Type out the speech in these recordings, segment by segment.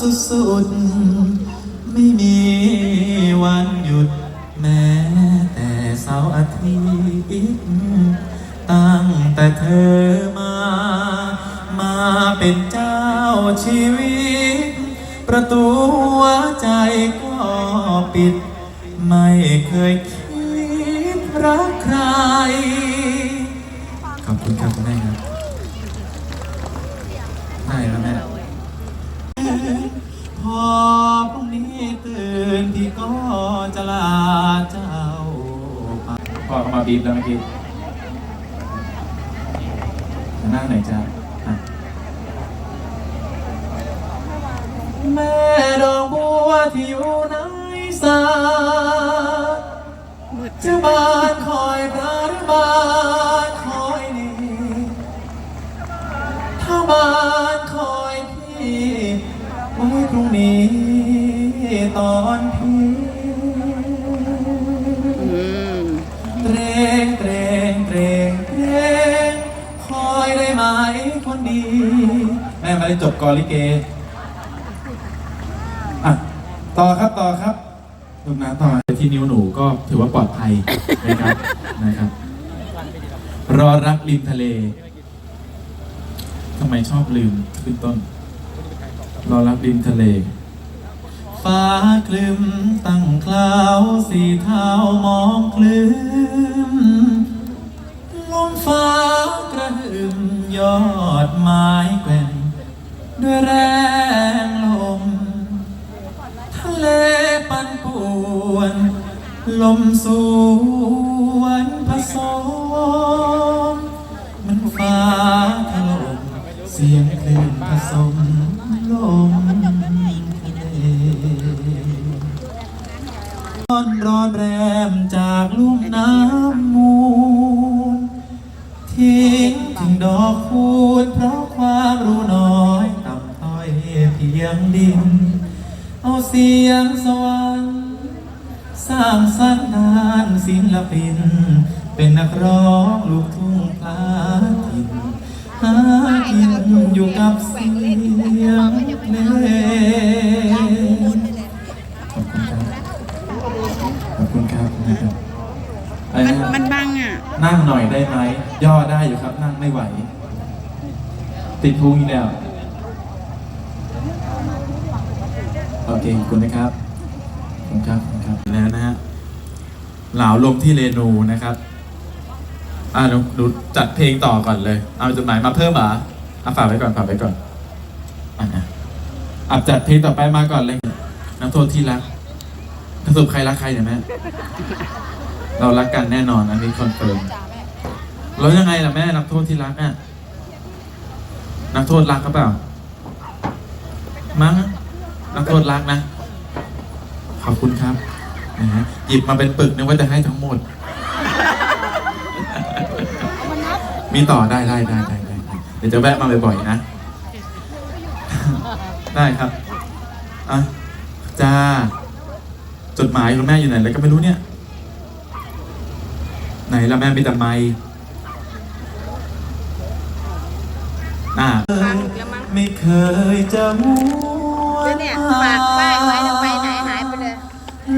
สุดๆ ไม่มีวันหยุดแม้แต่เสาร์อาทิตย์ตั้งแต่เธอมา มาเป็นเจ้าชีวิต ประตูหัวใจก็ปิด ไม่เคยคิดรักใคร ขอบคุณครับคุณแม่ครับได้แล้ว บีบแล้วเมื่อกี้นั่งไหนจ้าแม่ดอกบัวที่อยู่ในสาจะบานคอยพระรบานคอยนี่ถ้าบานคอยพี่ไว้พรุ่งนี้ตอน แม่มาได้จบกอลิเกอะต่อครับต่อครับลูกน้ำต่อที่นิ้วหนูก็ถือว่าปลอดภัยนะครับนะครับ รอรักริมทะเลทำไมชอบลืมขึ้นต้น รอรับริมทะเล ฟ้าคลึมตั้งคลาวสีเทามองคลืมลมฟ้ากระหึ่ม ยอดไม้แกว่งด้วยแรงลม ทะเลปั่นป่วน ลมสวนผสม มันฟ้าถล่มเสียงคลื่นผสมลม อกคูณเพราะความรู้น้อยต่ำต้อยเพียงดิน เอาเสียงสวรรค์สร้างสรรค์งานศิลปิน เป็นนักร้องลูกทุ่งพลาดินหากินอยู่กับสิ่ง ไม่ไหว ติดพุงอีกแล้ว โอเคขอบคุณนะครับขอบคุณครับขอบคุณครับแล้วนะฮะเหลาลมที่เรนูนะครับ อ่าหนูหนูจัดเพลงต่อก่อนเลย เอาจดหมายมาเพิ่มเหรออะฝากไว้ก่อนฝากไว้ก่อนอะอะจัดเพลงต่อไปมาก่อนเลยนักโทษที่รักนักโทษใครรักใครเนี่ยแม่เรารักกันแน่นอนอันนี้คอนเฟิร์ม แล้วยังไงล่ะแม่นักโทษที่รักอะนักโทษรักก็เปล่า มั้งนักโทษรักนะ ขอบคุณครับนะฮะหยิบมาเป็นปึกนึกว่าจะให้ทั้งหมด มีต่อได้ได้ได้ได้ได้ได้เดี๋ยวจะแวะมาบ่อยๆนะ ได้ครับอะจ้า จดหมายคุณแม่อยู่ไหนแล้วก็ไม่รู้เนี่ย ไหนละแม่มีแต่ไม้ น่าฝากอีกแล้วมั้งไม่เคยจะม้วเดี๋ยวนเนี่ยฝากป้ายไว้แล้วไปไหนหายไปเลย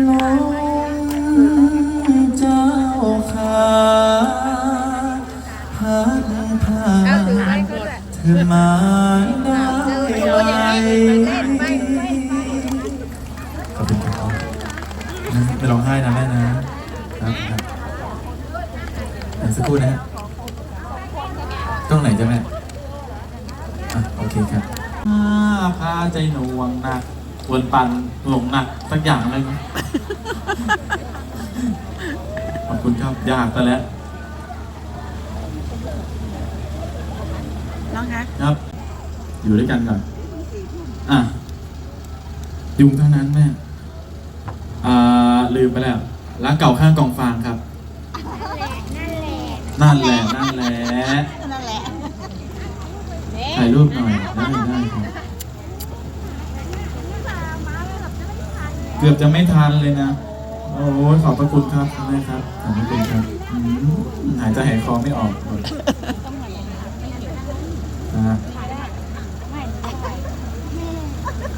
ลงเจ้าขาพัดพาเอาถือไว้ก็ได้ เธอมาได้เออไหโอ้ยอย่างนี้มเล่นไปไปขอบคุณครับนะไม่ร้องไห้นะแม่นะครับครับเดี๋ยวสักครู่นะฮะกล้องไหนจะแม่ อะโอเคครับพาพาใจหน่วงหนักควรปันหลงหนักสักอย่างเลยขอบคุณครับยากแต่แล้วน้องคะครับ อยู่ด้วยกันก่อนอะยุงเท่านั้นแม่อ่าลืมไปแล้วร้านเก่าข้างกองฟางครับ นั่นแหละ นั่นแหละ นั่นแหละ ถ่ายรูปหน่อยได้ได้ครับเกือบจะไม่ทันเลยนะ โอ้ยขอบพระคุณครับคุณแม่ครับขอบพระคุณครับอืมหายใจหายคอไม่ออกเลยอ่า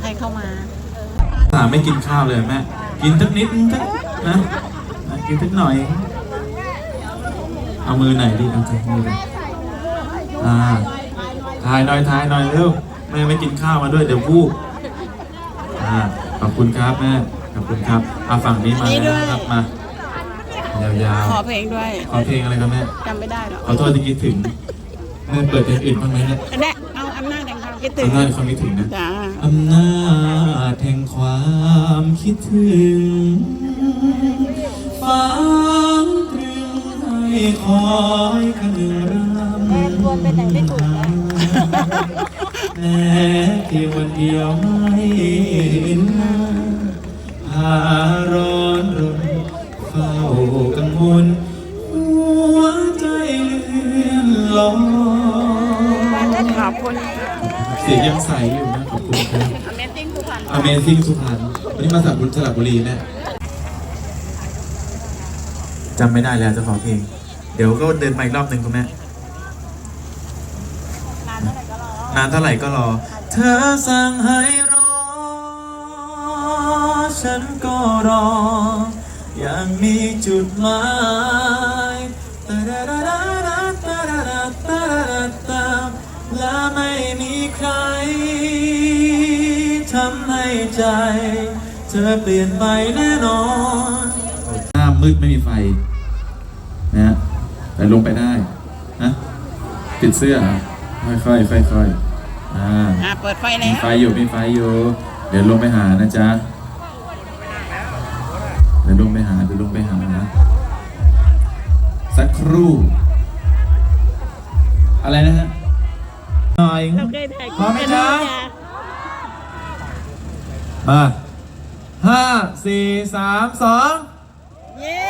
ให้เข้ามาสามไม่กินข้าวเลยแม่ กินสักนิดสักนะนะกินสักหน่อย เอามือไหนดิเอาใจมือเลยอ่า ถ่ายหน่อยถ่ายหน่อยเร็วแม่ไม่กินข้าวมาด้วยเดี๋ยววูบอ่าขอบคุณครับแม่ขอบคุณครับเอาฝั่งนี้มานี่ด้วยนะครับมายาวขอเพลงด้วย ๆขอเพลงอะไรครับแม่จำไม่ได้หรอกขอโทษที่คิดถึงแม่เปิดเพลงอื่นบ้างไหมเนี่ยอันเนี้ยเอาอำนาจแห่งความคิดถึงอำนาจความคิดถึงนะ จ้าอำนาจแห่งความคิดถึงฝังตรึงให้คอยกันรำ แทนรวมเป็นไหนไม่ถูกนะแม้เพียงวันเดียวไม่เห็นหน้าพาร้อนรนเฝ้ากังวลหัวใจเลื่อนลอยขอบคุณเสียงยังใสอยู่นะขอบคุณครับ Amazing สุพรรณ Amazing สุพรรณวันนี้มาจากบุรีสระบุรีเนี่ยจำไม่ได้แล้วเจะของเพลง เดี๋ยวก็เดินไปอีกรอบหนึ่งคุณแม่ นานเท่าไหร่ก็รอ เธอสั่งให้รอ ฉันก็รอ อย่างมีจุดหมายตาดาดาดาดาตาดาดาตาดาดาตาและไม่มีใครทำให้ใจ เธอเปลี่ยนไปแน่นอนหน้ามืดไม่มีไฟนะฮะแต่ลงไปได้นะติดเสื้อ เหรอค่อยๆค่อยๆอ่าอะเปิดไฟมีแล้วไฟอยู่มีไฟอยู่ เดี๋ยวลงไปหานะจ๊ะเดี๋ยวลงไปหาเดี๋ยวลงไปหานะสักครู่ อะไรนะฮะหน่อย เราเคยถ่ายพร้อมไหมจ๊ะมาห้าสี่สามสองเย้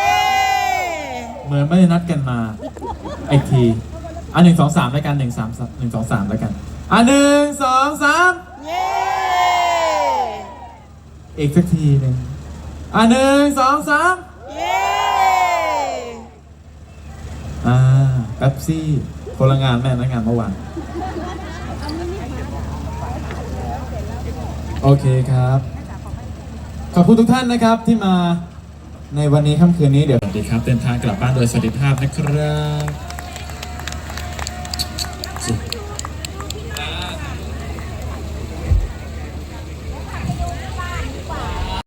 เหมือนไม่ได้นัดกันมา ไอที อะหนึ่งสองสามแล้วกันหนึ่งสามหนึ่งสองสามแล้วกันอะหนึ่งสองสามเย้อีกสักทีหนึ่งอะหนึ่งสองสามเย้อ่าแป๊บซี่คนละงานแม่นะงานเมื่อวานโอเคครับ ขอบคุณทุกท่านนะครับที่มาในวันนี้ค่ำคืนนี้เดี๋ยวสวัสดีครับเดินทางกลับบ้านโดยสวัสดิภาพนะครับ